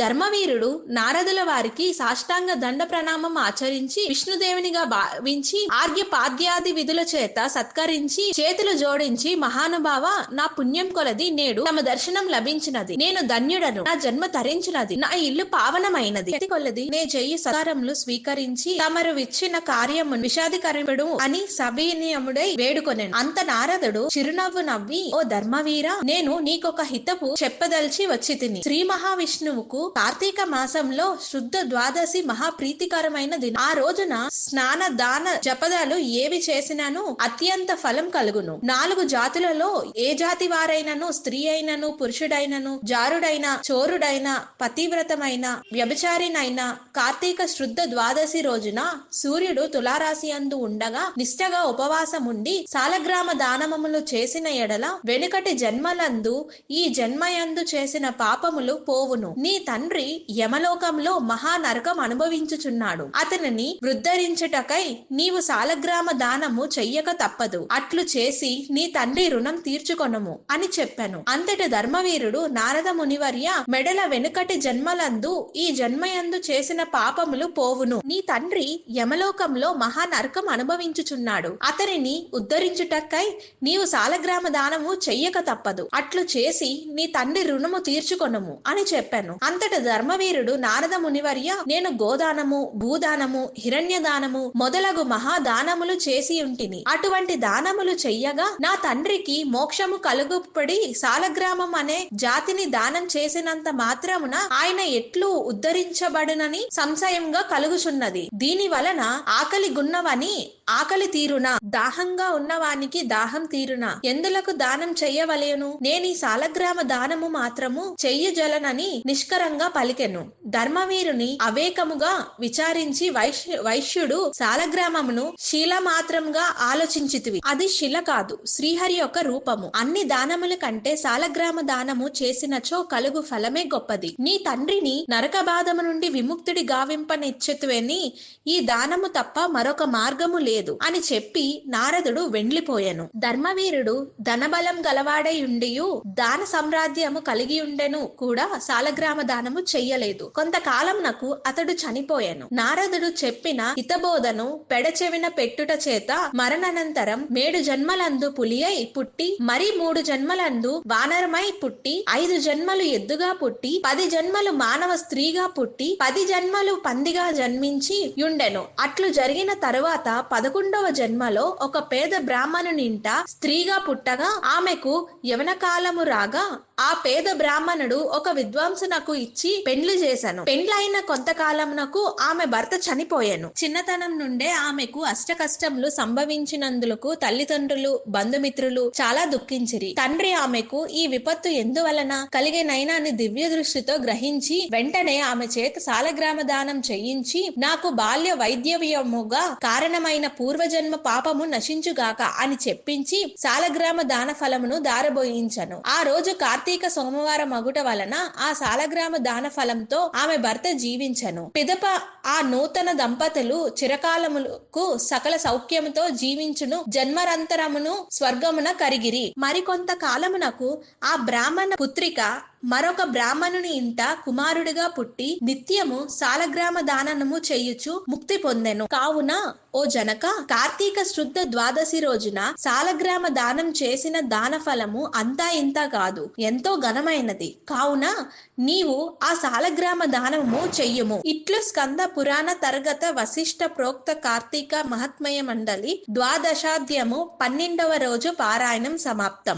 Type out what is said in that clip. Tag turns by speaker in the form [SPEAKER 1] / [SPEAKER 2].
[SPEAKER 1] ధర్మవీరుడు నారదుల వారికి సాష్టాంగ దండ ప్రణామం ఆచరించి విష్ణుదేవునిగా భావించి ఆర్య పాద్యాది విధుల చేత సత్కరించి చేతులు జోడించి మహానుభావ నా పుణ్యం కొలది నేడు తమ దర్శనం లభించినది. నేను ధన్యుడను. నా జన్మ తరించినది నా ఇల్లు పావనమైనది. కొలది నే చెయ్యి సకారములు స్వీకరించి తమరు విచ్చిన కార్యము విషాదికరముడు అని సభీనియముడై వేడుకొనెను. అంత నారదుడు చిరునవ్వు నవ్వి ఓ ధర్మవీర నేను నీకొక హితపు చెప్పదలిచి వచ్చి తిని. శ్రీ మహావిష్ణువుకు కార్తీక మాసంలో శుద్ధ ద్వాదశి మహాప్రీతికరమైన దినం. ఆ రోజున స్నాన దాన జపదాలు ఏవి చేసినాను అత్యంత ఫలం కలుగును. నాలుగు జాతులలో ఏ జాతి వారైనను స్త్రీ అయినను పురుషుడైనను జారుడైన చోరుడైన పతివ్రతమైన వ్యభిచారినైన కార్తీక శుద్ధ ద్వాదశి రోజున సూర్యుడు తులారాశి అందు ఉండగా నిష్టగా ఉపవాసం ఉండి సాలగ్రామ దానమములు చేసిన ఎడల వెనుకటి జన్మలందు ఈ జన్మయందు చేసిన పాపములు పోవును. నీ తండ్రి యమలోకంలో మహా నరకం అనుభవించుచున్నాడు. అతనిని వృద్ధరించుటకై నీవు సాలగ్రామ దానము చెయ్యక తప్పదు. అట్లు చేసి నీ తండ్రి రుణం తీర్చుకొనము అని చెప్పాను. అంతటి ధర్మవీరుడు నారద మునివర్య మెడల వెనుకటి జన్మలందు ఈ జన్మయందు చేసిన పాపములు పోవును. నీ తండ్రి యమలోకంలో మహా నరకం అనుభవించుచున్నాడు. అతనిని ఉద్ధరించుటకై నీవు సాలగ్రామ దానము చెయ్యక తప్పదు. అట్లు చేసి నీ తండ్రి రుణము తీర్చుకొనము అని చెప్పాను. అంతట ధర్మవీరుడు నారద మునివర్య నేను గోదానము భూదానము హిరణ్య దానము మొదలగు మహాదానములు చేసి ఉంటిని. అటువంటి దానములు చెయ్యగా నా తండ్రికి మోక్షము కలుగుపడి సాలగ్రామం అనే జాతిని దానం చేసినంత మాత్రమున ఆయన ఎట్లు ఉద్ధరించబడునని సంశయంగా కలుగుచున్నది. దీని వలన ఆకలి గున్నవని ఆకలి తీరున? దాహంగా ఉన్నవానికి దాహం తీరున? ఎందులకు దానం చెయ్యవలేను? నేని సాలగ్రామ దానము మాత్రము చెయ్యజలనని నిష్కరంగా పలికెను. ధర్మవీరుని అవేకముగా విచారించి వైశ్య వైశ్యుడు సాలగ్రామమును శిల మాత్రంగా ఆలోచించితివి. అది శిల కాదు శ్రీహరి యొక్క రూపము. అన్ని దానముల కంటే సాలగ్రామ దానము చేసినచో కలుగు ఫలమే గొప్పది. నీ తండ్రిని నరకబాధము నుండి విముక్తుడి గావింపనిచ్చెతువని ఈ దానము తప్ప మరొక మార్గము లేదు. అని చెప్పి నారదుడు వెండ్లిపోయెను ధర్మవీరుడు ధనబలం గలవాడై ఉండియు దాన సామ్రాజ్యము కలిగి ఉండెను కూడా సాలగ్రామ దానము చెయ్యలేదు. కొంతకాలంనకు అతడు చనిపోయాను. నారదుడు చెప్పిన హితబోధను పెడచెవిన పెట్టుట చేత మరణానంతరం మేడు జన్మలందు పులి అయి పుట్టి మరి మూడు జన్మలందు వానరమై పుట్టి ఐదు జన్మలు ఎద్దుగా పుట్టి పది జన్మలు మానవ స్త్రీగా పుట్టి పది జన్మలు పందిగా జన్మించి యుండెను అట్లు జరిగిన తరువాత పద పదకొండవ జన్మలో ఒక పేద బ్రాహ్మణునింట స్త్రీగా పుట్టగా ఆమెకు యవన కాలము రాగా ఆ పేద బ్రాహ్మణుడు ఒక విద్వాంసునకు ఇచ్చి పెండ్లి చేశాను. పెండ్లైన కొంతకాలమునకు ఆమె భర్త చనిపోయాను. చిన్నతనం నుండే ఆమెకు అష్ట కష్టములు సంభవించినందులకు తల్లిదండ్రులు బంధుమిత్రులు చాలా దుఃఖించిరి. తండ్రి ఆమెకు ఈ విపత్తు ఎందువలన కలిగే అని దివ్య దృష్టితో గ్రహించి వెంటనే ఆమె చేత సాలగ్రామ దానం చేయించి నాకు బాల్య వైద్యవ్యముగా కారణమైన పూర్వజన్మ పాపము నశించుగాక అని చెప్పించి సాలగ్రామ దాన ఫలమును దారబోయించను. ఆ రోజు కార్తీక సోమవారం మగుట వలన ఆ సాలగ్రామ దాన ఫలంతో ఆమె భర్త జీవించను. పిదప ఆ నూతన దంపతులు చిరకాలములకు సకల సౌఖ్యముతో జీవించును జన్మరంతరమును స్వర్గమున కరిగిరి. మరికొంత కాలమునకు ఆ బ్రాహ్మణ పుత్రిక మరొక బ్రాహ్మణుని ఇంట కుమారుడిగా పుట్టి నిత్యము సాలగ్రామ దానము చేయుచు ముక్తి పొందెను. కావున ఓ జనక కార్తీక శుద్ధ ద్వాదశి రోజున సాలగ్రామ దానం చేసిన దాన ఫలము అంతా ఇంత కాదు ఎంతో ఘనమైనది. కావున నీవు ఆ సాలగ్రామ దానము చెయ్యుము ఇట్లు స్కంద పురాణ తరగత వశిష్ట ప్రోక్త కార్తీక మహాత్మయ మండలి ద్వాదశాధ్యము పన్నెండవ రోజు పారాయణం సమాప్తం.